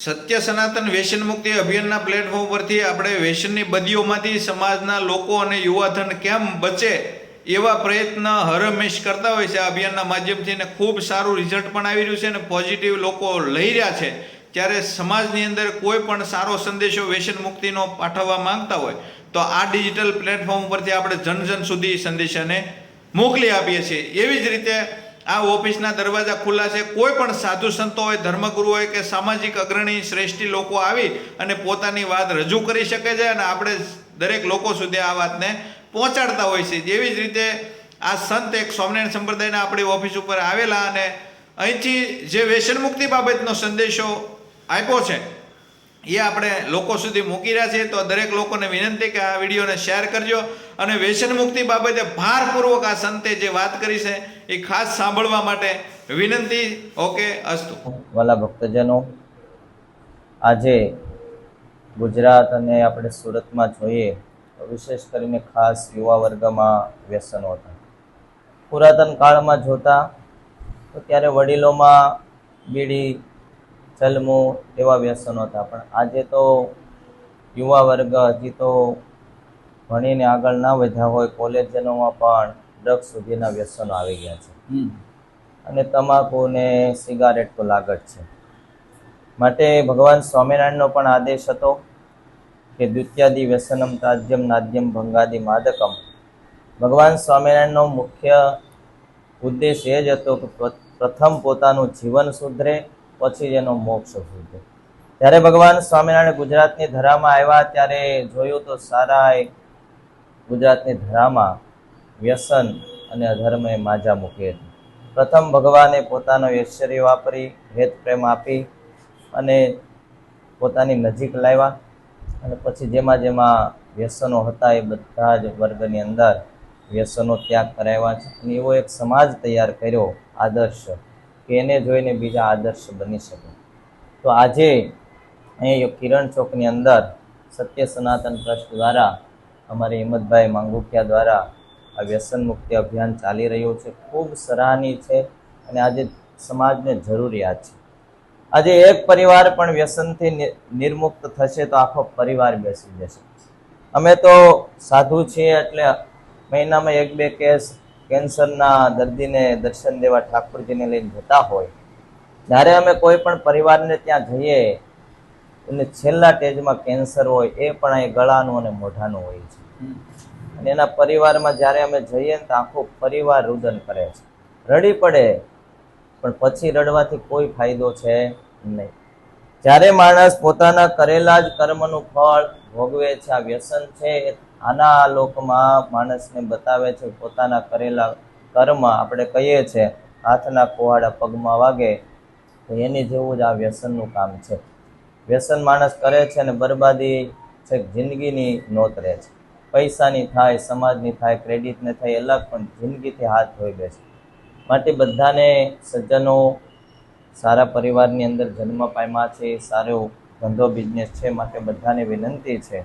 સત્ય સનાતન વેસન મુક્તિ અભિયાનના પ્લેટફોર્મ પરથી આપણે વેસનની બદીઓમાંથી સમાજના લોકો અને યુવાધન કેમ બચે એવા પ્રયત્ન હરમેશ કરતા હોય છે. આ અભિયાનના માધ્યમથી અને ખૂબ સારું રિઝલ્ટ પણ આવી રહ્યું છે અને પોઝિટિવ લોકો લઈ રહ્યા છે. ત્યારે સમાજની અંદર કોઈ પણ સારો સંદેશો વ્યસન મુક્તિનો પાઠવવા માંગતા હોય, તો આ ડિજિટલ પ્લેટફોર્મ પરથી આપણે જન જન સુધી સંદેશાને મોકલી આપીએ છીએ. એવી જ રીતે આ ઓફિસના દરવાજા ખુલ્લા છે. કોઈ પણ સાધુ સંતો હોય, ધર્મગુરુ હોય કે સામાજિક અગ્રણી, શ્રેષ્ઠી લોકો આવી અને પોતાની વાત રજૂ કરી શકે છે અને આપણે દરેક લોકો સુધી આ વાતને પહોંચાડતા હોય છે. જેવી જ રીતે આ સંત એક સ્વામિનારાયણ સંપ્રદાયના આપણી ઓફિસ ઉપર આવેલા અને અહીંથી જે વ્યસન બાબતનો સંદેશો આપ્યો છે, એ આપણે લોકો સુધી મૂકી રહ્યા છીએ. તો દરેક લોકોને વિનંતી કે આ વિડીયોને શેર કરજો. અને વ્યસન મુક્તિ બાબતે ભારપૂર્વક આ સંતે જે વાત કરી છે, એ ખાસ સાંભળવા માટે વિનંતી, ઓકે, અસ્તુ. વાલા ભક્તજનો, આજે ગુજરાત અને આપણે સુરતમાં જોઈએ વિશેષ કરીને ખાસ યુવા વર્ગમાં વ્યસનો હતા. પુરાતન કાળમાં જોતા તો ત્યારે વડીલોમાં બીડી, જલમો એવા વ્યસનો હતા. પણ આજે તો યુવા વર્ગ હજી તો ભણીને આગળ ના વધ્યા હોય કોલેજનોમાં પણ ડ્રગ્સ સુધીના વ્યસનો આવી ગયા છે. અને તમાકુ ને સિગારેટ તો લાગત છે. માટે ભગવાન સ્વામિનારાયણનો પણ આદેશ હતો કે દ્વિત્યાદિ વ્યસનમ તાજ્યમ નાદ્યમ ભંગાદિ માદકમ. ભગવાન સ્વામિનારાયણનો મુખ્ય ઉદ્દેશ એ જ હતો કે પ્રથમ પોતાનું જીવન સુધરે પછી જ એનો મોક્ષ સુધરે. ત્યારે ભગવાન સ્વામિનારાયણ ગુજરાતની ધરામાં આવ્યા ત્યારે જોયું તો સારા ગુજરાતની ધરામાં વ્યસન અને અધર્મે માજા મૂકી હતી. પ્રથમ ભગવાને પોતાનો ઐશ્વર્ય વાપરી હેત પ્રેમ આપી અને પોતાની નજીક લાવ્યા અને પછી જેમાં જેમાં વ્યસનો હતા એ બધા જ વર્ગની અંદર વ્યસનો ત્યાગ કરાવ્યા છે. અને એવો એક સમાજ તૈયાર કર્યો, આદર્શ, કે એને જોઈને બીજા આદર્શ બની શકે. તો આજે અહીં કિરણ ચોકની અંદર સત્ય સનાતન ટ્રસ્ટ દ્વારા અમારે હિંમતભાઈ માંગુકિયા દ્વારા આ વ્યસન મુક્તિ અભિયાન ચાલી રહ્યું છે. ખૂબ સરાહનીય છે અને આજે સમાજને જરૂરિયાત છે. આજે એક પરિવાર પણ વ્યસનથી નિર્મુક્ત થશે તો આખો પરિવાર બેસી જશે. અમે તો સાધુ છીએ એટલે મહિનામાં એક બે કેસ કેન્સરના દર્દીને દર્શન દેવા ઠાકોરજીને લઈને જતા હોય. જ્યારે અમે કોઈ પણ પરિવારને ત્યાં જઈએ અને છેલ્લા સ્ટેજમાં કેન્સર હોય એ પણ અહીં ગળાનું અને મોઢાનું હોય છે. અને એના પરિવારમાં જ્યારે અમે જઈએ ને તો આખો પરિવાર રુદન કરે છે. રડી પડે પણ પછી રડવાથી કોઈ ફાયદો છે નહીં. જ્યારે માણસ પોતાના કરેલા જ કર્મનું ફળ ભોગવે છે આ વ્યસન છે આના આના લોકમાં માણસને બતાવે છે પોતાના કરેલા કર્મ આપણે કહીએ છીએ હાથના કુવાડા પગમાં વાગે તો એની જેવું જ આ વ્યસનનું કામ છે. વ્યસન માણસ કરે છે અને બરબાદી છે, જિંદગીની નોત રહે છે. પૈસાની થાય, સમાજની થાય, ક્રેડિટને થાય અલગ પણ જિંદગીથી હાથ ધોઈ દે છે. માટે બધાને સજ્જનો, સારા પરિવારની અંદર જન્મ પામ્યા છે, સારો ધંધો બિઝનેસ છે, માટે બધાને વિનંતી છે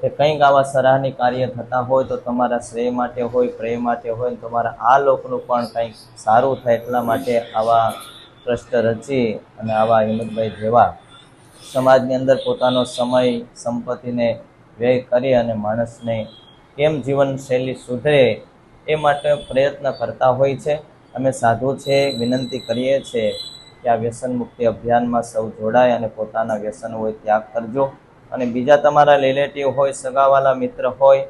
કે કંઈક આવા સરાહની કાર્ય થતા હોય તો તમારા શ્રેય માટે હોય, પ્રેય માટે હોય તમારા આ લોકનું પણ કંઈક સારું થાય એટલા માટે આવા ટ્રસ્ટ રચી અને આવા હિંમતભાઈ જેવા સમાજની અંદર પોતાનો સમય, સંપત્તિને વ્યય કરી અને માણસને કેમ જીવનશૈલી સુધરે એ માટે પ્રયત્ન કરતા હોય છે. અમે સાધુ છે, વિનંતી કરીએ છીએ કે આ વ્યસન મુક્તિ અભિયાનમાં સૌ જોડાય અને પોતાના વ્યસન હોય ત્યાગ કરજો. અને બીજા તમારા રિલેટિવ હોય, સગાવાલા મિત્ર હોય,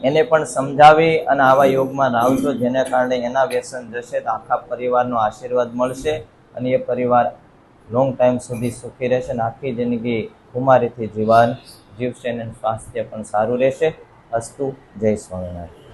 એને પણ સમજાવી અને આવા યોગમાં લાવજો. જેને કારણે એના વ્યસન જશે તો આખા પરિવારનો આશીર્વાદ મળશે અને એ પરિવાર લોંગ ટાઈમ સુધી સુખી રહેશે અને આખી જિંદગી કુમારીથી જીવન જીવશે અને સ્વાસ્થ્ય પણ સારું રહેશે. અસ્તુ, જય સ્વામિનારાયણ.